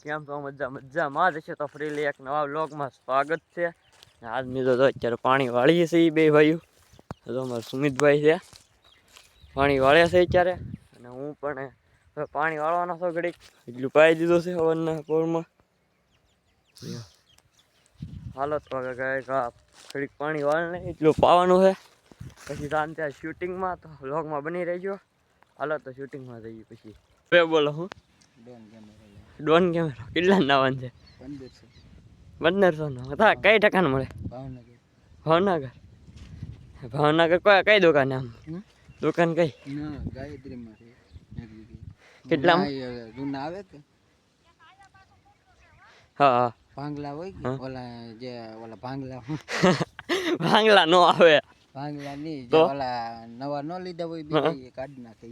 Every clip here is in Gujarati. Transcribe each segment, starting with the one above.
કેમ છો મજા, મજામાં જ છે. તો ફ્રીલી એક નવા વ્લોગમાં સ્વાગત છે. આજ મિત્રો તો અત્યારે પાણી વાળીએ છીએ બે ભાઈઓ. તો અમારા સુમિતભાઈ છે. પાણી વાળ્યા છે અત્યારે. અને હું પણ હવે પાણી વાળવાનો છો ઘડીક. એટલું પાઈ દીધું છે હવનના પોરમાં. હાલો તો ઘડીક પાણી વાળ ને એટલું પાવાનું છે. પછી તાન ત્યાં શૂટિંગમાં તો વ્લોગમાં બની રહેજો. હાલો તો શૂટિંગમાં જઈએ પછી. બોલો હું. ડોન કેમેરો. કેટલા નાવાન છે? પંદરસો નો હતા કઈ ટકાનું મળે? ભાવનગર. ભાવનગર? ભાવનગર કઈ દુકાન આમ? દુકાન કઈ? જૂના આવે કે હા ભાંગલા હોય ઓલા જે ઓલા ભાંગલા ભાંગલા નો આવે. ભાંગલા ની જે ઓલા નવા નો લીધા હોય બીજા એ કાઢ નાખે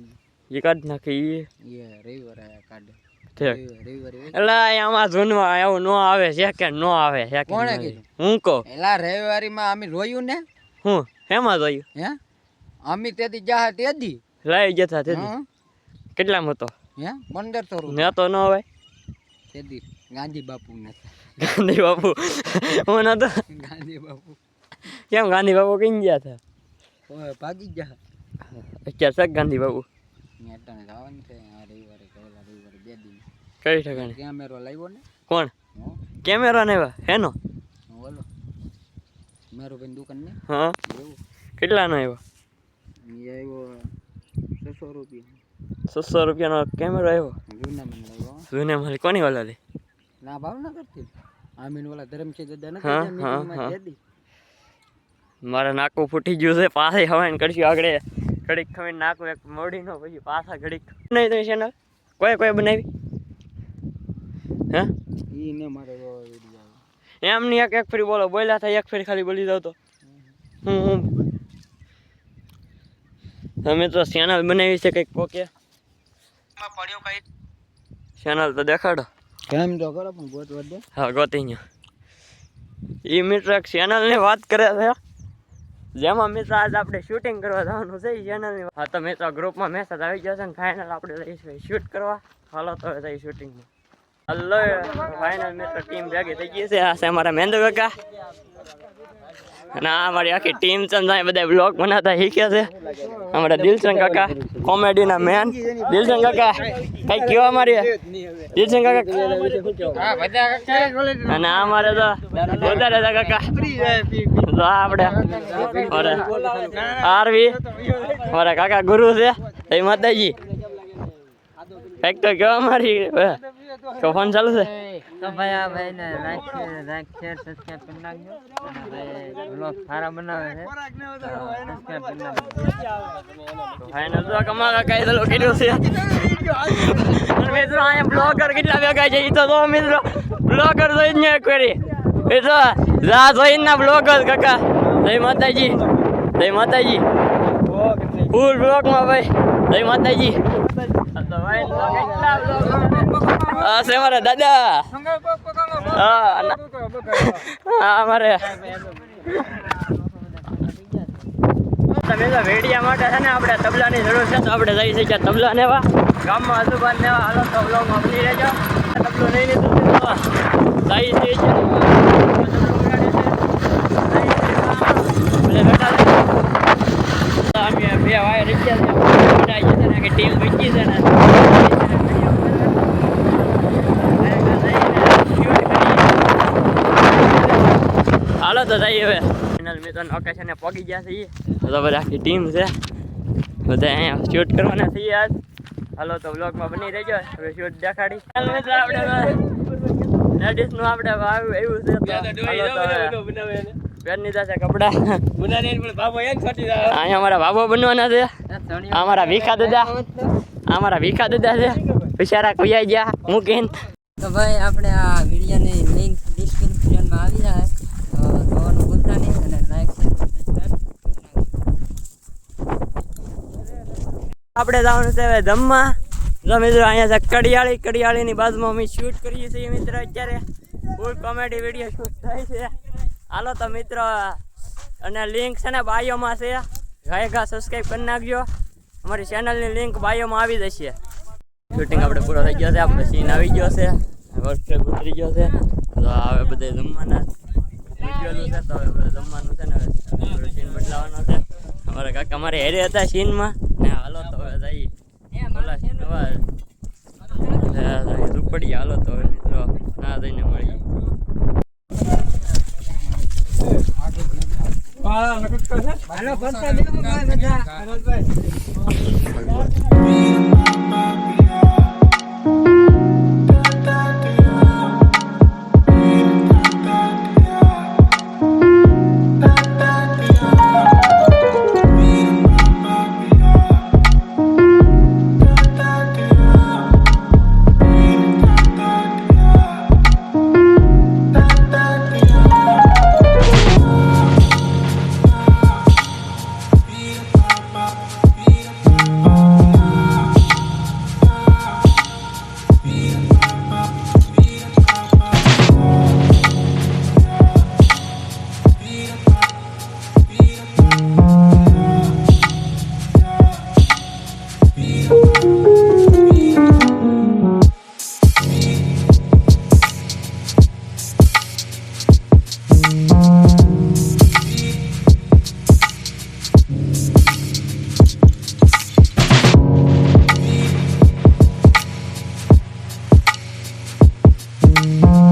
એ કાઢ નાખી એ રવિવારે કાઢે. એટલે આમાં જૂનમાં એવું નો આવે સેકન્ડ નો આવે કોણે સેકન્ડ કીધું? હું કહું? એલા રવિવારીમાં અમે રોયું ને? હું? હેમાં જોયું હે? અમે તેથી જા તેદી. લઈ જતા તે હં? કેટલામાં હતો? હે? પંદરસો રૂપિયા. તો ન હોય? તેદી ગાંધી બાપુ ને. ગાંધી બાપુ? હું નતો? ગાંધી બાપુ. કેમ ગાંધી બાપુ કઈ ગયા હતા? ભાગી ગયા. અત્યારે ગાંધી બાપુ? જવાનું છે આ રવિવારે કે ઓલા રવિવારે બે દી કઈ ઠકાણે? કેમેરો લાવ્યો ને? કોણ? કેમેરા ને હેનો? બોલો મારો ભાઈ દુકાન ને? હા. કેટલાનો આવ્યો એ આવ્યો છસો રૂપિયા. છસો રૂપિયાનો કેમેરો આવ્યો? જૂના મને લાવ્યો જૂને મારી કોની વાલા લે? ના ભાવ ના કરતી આમીન ઓલા છે દાદા હા, મીટિંગમાં મારે નાકું ફૂટી ગયું છે પાસે હવાઈને કરશું આગળ ઘડીક ખમીને નાકું એક મોડી નો પછી પાછા ઘડીક. નહીં તો ચેનલ કોઈ કોઈ બનાવી? હે? ઈ ને મારે એવો એમ નહીં એક એક ફરી બોલો બોલ્યા થાય એક ફરી ખાલી બોલી દઉં તો. હું હું. તમે તો ચેનલ બનાવી છે કંઈક કોકે ચેનલ તો દેખાડો. કેમ તો કરો પણ ગોત વધે. હા ગોતી ગયો એ મિત્ર એક ચેનલની વાત કરે છે. જેમાં મિત્ર આજ આપણે શૂટિંગ કરવા જવાનું છે ચેનલની હા તો મિત્ર ગ્રુપમાં મેસેજ આવી જશે ને ફાઇનલ આપણે જઈશું શૂટ કરવા. હાલો તો હવે જઈ શૂટિંગમાં હલો ફાઇનલ મિત્ર ટીમ ભેગી થઈ ગઈ છે. આ છે અમારા મહેન્દ્ર કાકા. અને આ અમારી આખી ટીમ ને બધા બ્લોગ બનાવતા શીખ્યા છે. અમારા દિલશન કાકા કોમેડીના મેન દિલસંગ કાકા કઈ કયો અમારી? દિલશન કાકા અને આ મારે તો વધારે રહેતા કાકા. તો આપણે આરવી મારા કાકા ગુરુ છે. એ માતાજી. કંઈક તો કેવા મારી તો ફોન ચાલુ છે? તો ભાઈ આ ભાઈ ને લાઈક લાઈક શેર સબસ્ક્રાઇબ કરી નાખજો. અને ભાઈ બ્લોગ સારા બનાવે છે. સબસ્ક્રાઇબ કરી નાખજો. ફાઇનલ તો કમા કાકા એ તો કર્યું છે. અને મિત્રો અહીંયા બ્લોગર કેટલા ભેગા છે એ તો જો મિત્રો. બ્લોગર જોઈ ને કરી એ તો જા જોઈને ના બ્લોગર કાકા. જય માતાજી. જય માતાજી. ફૂલ બ્લોગમાં ભાઈ. જય માતાજી. તો ભાઈ કેટલા vlog આ છે મારા દાદા. હા હા અમારે તમે તો વેડિયા માટે છે ને આપણે તબલાની જરૂર છે, તો આપણે જઈ શકીએ તબલા નેવા. ગામમાં આજુબાજુ નેવા. હાલો તો બ્લોગમાં બની રહેજો. તબલો નહીં લીધું તો જઈ અમે બે વાય રીચ્યા છે. ટીમ બચી છે ને. તો જઈએ હવે. ફાઇનલ મિત્ર લોકેશને પહોંચી ગયા છીએ. તો બધા આખી ટીમ છે. બધા અહીંયા શૂટ કરવાના છીએ આજ. હાલો તો વ્લોગમાં બની રહેજો. હવે શૂટ દેખાડી. ચાલો મિત્ર આપણે લેડીઝનું આપણે આવ્યું એવું છે. તો હાલો તો હવે પહેરી દીધા છે કપડા. અહીંયા અમારા બાબો બનવાના છે. અમારા ભીખા દાદા. અમારા ભીખા દાદા છે. બિચારા કુયા ગયા મૂકીને. તો ભાઈ આપણે આ વિડીયોની લિંક ડિસ્ક્રિપ્શનમાં આવી જાય આપણે જવાનું છે જમવા. જો અહીંયા છે કડિયાળી, કડિયાળીની બાજુમાં અમે શૂટ કરીએ છીએ મિત્રો અત્યારે. ફૂલ કોમેડી વીડિયો શૂટ થાય છે. હાલો તો મિત્રો, અને લિંક છે ને બાયોમાં છે. ગાયકા સબસ્ક્રાઈબ કરી નાખજો. અમારી ચેનલની લિંક બાયોમાં આવી જશે. શૂટિંગ આપણે પૂરો થઈ ગયો છે, આપણો સીન આવી ગયો છે. વર્કશોપ ઉતરી ગયો છે. તો હવે બધે જમવાના. મૂકેલું છે તો હવે જમવાનું છે ને હવે સીન બદલાવાનો છે. અમારા કાકા અમારે હેરે હતા સીનમાં. ને હાલો તો હવે જઈ બોલા નવા ઝૂંપડી હાલો તો હવે મિત્રો ના જઈને મળીએ. હાલો બેહો ભાઈ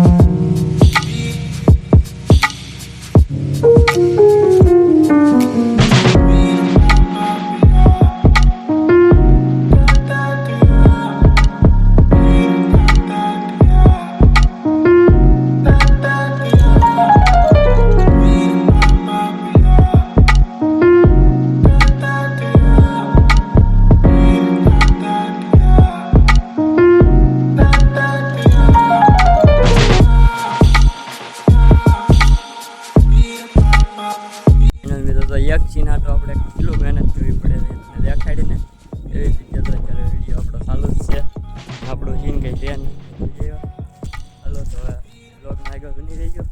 મિત્રો તો આપણે કેટલું મહેનત કરવી પડે એને દેખાડીને એવી રીતે તો અત્યારે વીડિયો આપણો ચાલુ જ છે. આપણું જીન કંઈ છે નહીં. ચાલો તો હવે બ્લોગમાં આગળ બની રહી તો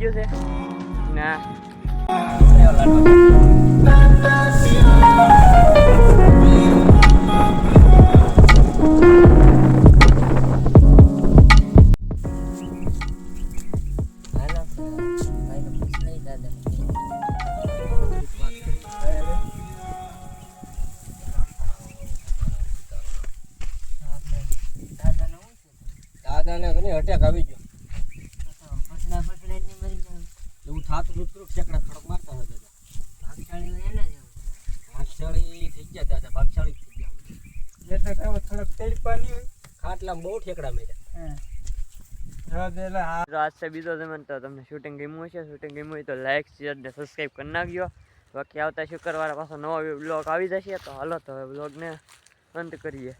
શૂટ કમ્પ્લીટ થઈ ગયું છે ના હાલો ભાઈ પૂછ લઈ દાદા દાદાને શું છે દાદાને ઘણી અટેક આવી ગયો એવું થાતું નતું થોડુંક મારતા હતા દાદા ભાગશાળી એના ભાગશાળી થઈ ગયા દાદા ભાગશાળી થઈ ગયા એટલે કામ થોડોક તડપાની હોય. ખાટલામાં બહુ ઠેકડા માર્યા. આજ છે બીજો જમણ તો તમને શૂટિંગ ગમ્યું હશે? શૂટિંગ ગમ્યું હોય તો લાઈક શેર ને સબસ્ક્રાઈબ કરી નાખજો. બાકી આવતા શુક્રવારે પાછો નવો બ્લોગ આવી જશે તો હાલો તો હવે બ્લોગને અંત કરીએ.